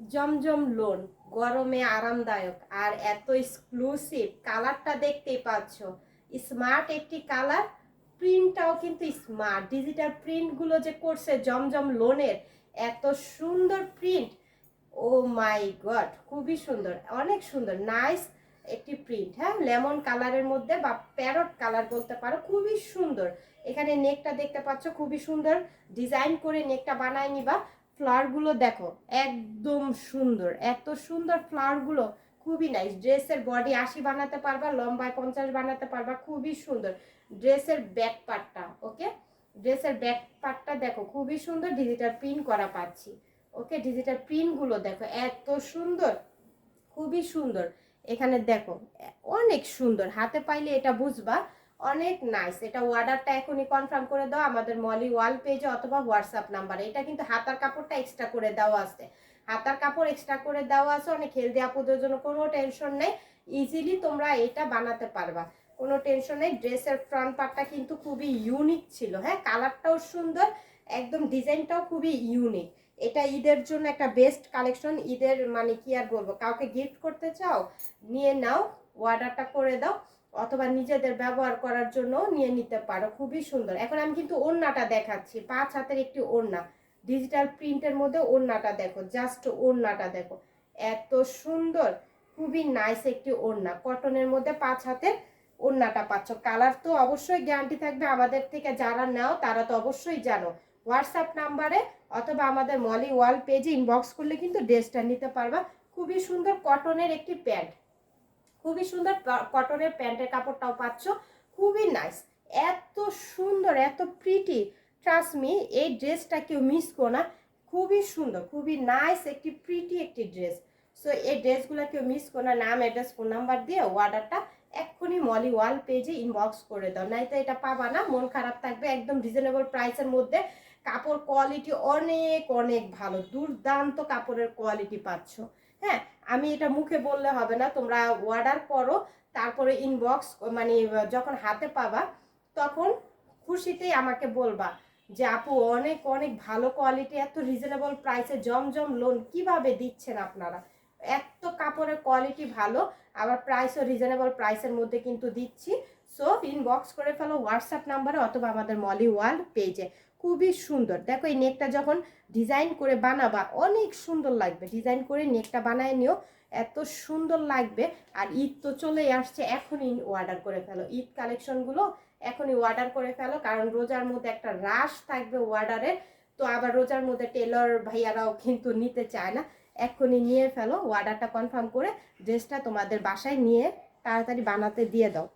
জমজম loan, গরমে আরামদায়ক, আর এত এক্সক্লুসিভ কালারটা দেখতেই পাচ্ছ। স্মার্ট একটি কালার প্রিন্টটাও কিন্তু স্মার্ট ডিজিটাল প্রিন্টগুলো যে করছে জমজম লোনের, এত সুন্দর প্রিন্ট ও মাই গড খুবই সুন্দর, অনেক সুন্দর নাইস একটি প্রিন্ট হ্যাঁ? লেমন কালারের মধ্যে বা প্যারট কালার বলতে পারো, খুবই সুন্দর। এখানে নেকটা দেখতে পাচ্ছ, খুবই সুন্দর। ডিজাইন করে নেকটা বানায় নিবা। ফ্লাওয়ারগুলো দেখো, একদম সুন্দর। এত সুন্দর ফ্লাওয়ারগুলো খুবই নাইস ড্রেসের বডি আশি বানাতে পারবা, লম্বায় পঞ্চাশ বানাতে পারবা, খুবই সুন্দর। ড্রেসের ব্যাক পার্টটা ওকে ড্রেসের ব্যাক পার্টটা দেখো, খুবই সুন্দর। ডিজিটাল প্রিন্ট করা পাচ্ছি ওকে ডিজিটাল প্রিন্টগুলো দেখো, এত সুন্দর, খুবই সুন্দর। এখানে দেখো, অনেক সুন্দর। হাতে পাইলে এটা বুঝবা অনেক নাইস এটা অর্ডারটা এখনই কনফার্ম করে দাও। আমাদের মলি ওয়াল পেজে অথবা হোয়াটসঅ্যাপ নাম্বারে এটা কিন্তু হাতার কাপড়টা এক্সট্রা করে দেওয়া আছে। হাতার কাপড় এক্সট্রা করে দেওয়া আছে। অনেক হেলদি আপুদের জন্য কোনো টেনশন নেই। ইজিলি তোমরা এটা বানাতে পারবা। কোনো টেনশন নেই। ড্রেসের ফ্রন্ট পার্টটা কিন্তু খুবই ইউনিক ছিল। হ্যাঁ কালারটাও সুন্দর, একদম ডিজাইনটাও খুবই ইউনিক এটা ঈদের জন্য একটা বেস্ট কালেকশন ঈদের মানে কি আর বলব? কাউকে গিফট করতে চাও, নিয়ে নাও অর্ডারটা করে দাও। অথবা নিজেদের ব্যবহার করার জন্য নিয়ে নিতে পারো। খুবই সুন্দর। এখন আমি কিন্তু ওড়নাটা দেখাচ্ছি। পাঁচ হাতের একটি ওড়না। ডিজিটাল প্রিন্টের মধ্যে ওড়নাটা দেখো। জাস্ট ওড়নাটা দেখো। এত সুন্দর। খুবই নাইস একটি ওড়না। কটনের মধ্যে পাঁচ হাতের ওড়নাটা পাচ্ছ। কালার তো অবশ্যই গ্যারান্টি থাকবে আমাদের থেকে। যারা নাও, তারা তো অবশ্যই জানো। হোয়াটসঅ্যাপ নাম্বারে অথবা আমাদের মলি ওয়াল পেজে ইনবক্স করলে কিন্তু ড্রেসটা নিতে পারবা। খুবই সুন্দর কটনের একটি প্যান্ট খুবই সুন্দর কটনের প্যান্টের কাপড়টাও পাচ্ছ। খুবই নাইস এত সুন্দর, এত প্রিটি ট্রাস্ট মি এই ড্রেসটা কেউ মিস করো না। খুবই সুন্দর, খুবই নাইস একটি প্রিটি একটি ড্রেস সো এই ড্রেসগুলো কেউ মিস করো না। নাম অ্যাড্রেস ফোন নাম্বার দিয়ে অর্ডারটা এক্ষুনি মলি ওয়াল পেজে ইনবক্স করে দাও। নাই তো এটা পাবা না। মন খারাপ থাকবে একদম রিজনেবল প্রাইসের মধ্যে। কাপড় কোয়ালিটি অনেক অনেক ভালো। দুর্দান্ত কাপড়ের কোয়ালিটি পাচ্ছ। হ্যাঁ? আমি এটা মুখে বললে হবে না, তোমরা অর্ডার করো, তারপরে ইনবক্স মানে যখন হাতে পাবা, তখন খুশিতেই আমাকে বলবা যে, আপু, অনেক অনেক ভালো কোয়ালিটি এত রিজনেবল প্রাইসে জমজম লোন কীভাবে দিচ্ছেন আপনারা? এত কাপড়ের কোয়ালিটি ভালো, আবার প্রাইসও রিজনেবল প্রাইসের মধ্যে কিন্তু দিচ্ছি। সো ইনবক্স করে ফেলো হোয়াটসঅ্যাপ নাম্বারে অথবা আমাদের মলি ওয়ার্ল্ড পেজে খুবই সুন্দর। দেখো, এই নেকটা যখন ডিজাইন করে বানাবা, অনেক সুন্দর লাগবে। ডিজাইন করে নেকটা বানায় নিও, এত সুন্দর লাগবে। আর ঈদ তো চলেই আসছে, এখনই অর্ডার করে ফেলো। ঈদ কালেকশনগুলো এখনই অর্ডার করে ফেলো, কারণ রোজার মধ্যে একটা রাশ থাকবে অর্ডারে তো আবার রোজার মধ্যে টেলর ভাইয়ারাও কিন্তু নিতে চায় না। এখনই নিয়ে ফেলো অর্ডারটা কনফার্ম করে ড্রেসটা তোমাদের বাসায় নিয়ে তাড়াতাড়ি বানাতে দিয়ে দাও।